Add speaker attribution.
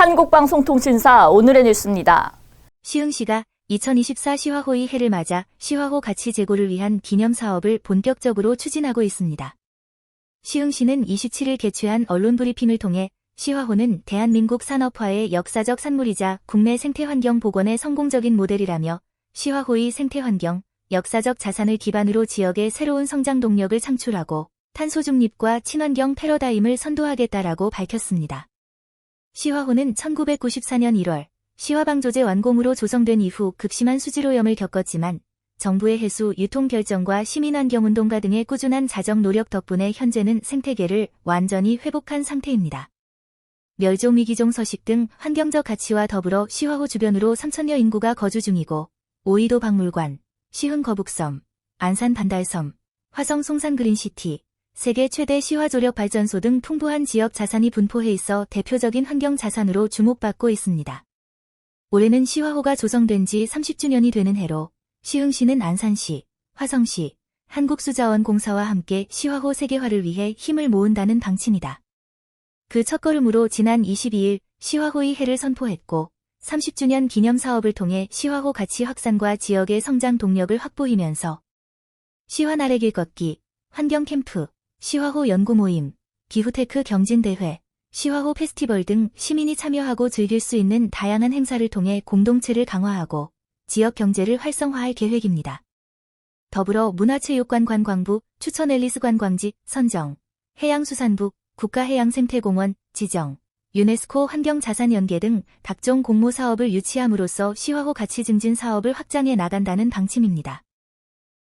Speaker 1: 한국방송통신사 오늘의 뉴스입니다.
Speaker 2: 시흥시가 2024 시화호의 해를 맞아 시화호 가치 제고를 위한 기념 사업을 본격적으로 추진하고 있습니다. 시흥시는 27일 개최한 언론 브리핑을 통해 시화호는 대한민국 산업화의 역사적 산물이자 국내 생태환경 복원의 성공적인 모델이라며 시화호의 생태환경, 역사적 자산을 기반으로 지역의 새로운 성장 동력을 창출하고 탄소 중립과 친환경 패러다임을 선도하겠다라고 밝혔습니다. 시화호는 1994년 1월 시화방조제 완공으로 조성된 이후 극심한 수질오염을 겪었지만 정부의 해수 유통 결정과 시민환경운동가 등의 꾸준한 자정 노력 덕분에 현재는 생태계를 완전히 회복한 상태입니다. 멸종위기종 서식 등 환경적 가치와 더불어 시화호 주변으로 3천여 인구가 거주 중이고 오이도 박물관, 시흥 거북섬, 안산 반달섬, 화성 송산 그린시티, 세계 최대 시화조력 발전소 등 풍부한 지역 자산이 분포해 있어 대표적인 환경 자산으로 주목받고 있습니다. 올해는 시화호가 조성된 지 30주년이 되는 해로 시흥시는 안산시, 화성시, 한국수자원공사와 함께 시화호 세계화를 위해 힘을 모은다는 방침이다. 그 첫걸음으로 지난 22일 시화호의 해를 선포했고 30주년 기념 사업을 통해 시화호 가치 확산과 지역의 성장 동력을 확보하면서 시화 나래길 걷기, 환경 캠프, 시화호 연구 모임, 기후테크 경진대회, 시화호 페스티벌 등 시민이 참여하고 즐길 수 있는 다양한 행사를 통해 공동체를 강화하고 지역 경제를 활성화할 계획입니다. 더불어 문화체육관 관광부 추천 앨리스 관광지 선정, 해양수산부 국가해양생태공원 지정, 유네스코 환경자산연계 등 각종 공모 사업을 유치함으로써 시화호 가치 증진 사업을 확장해 나간다는 방침입니다.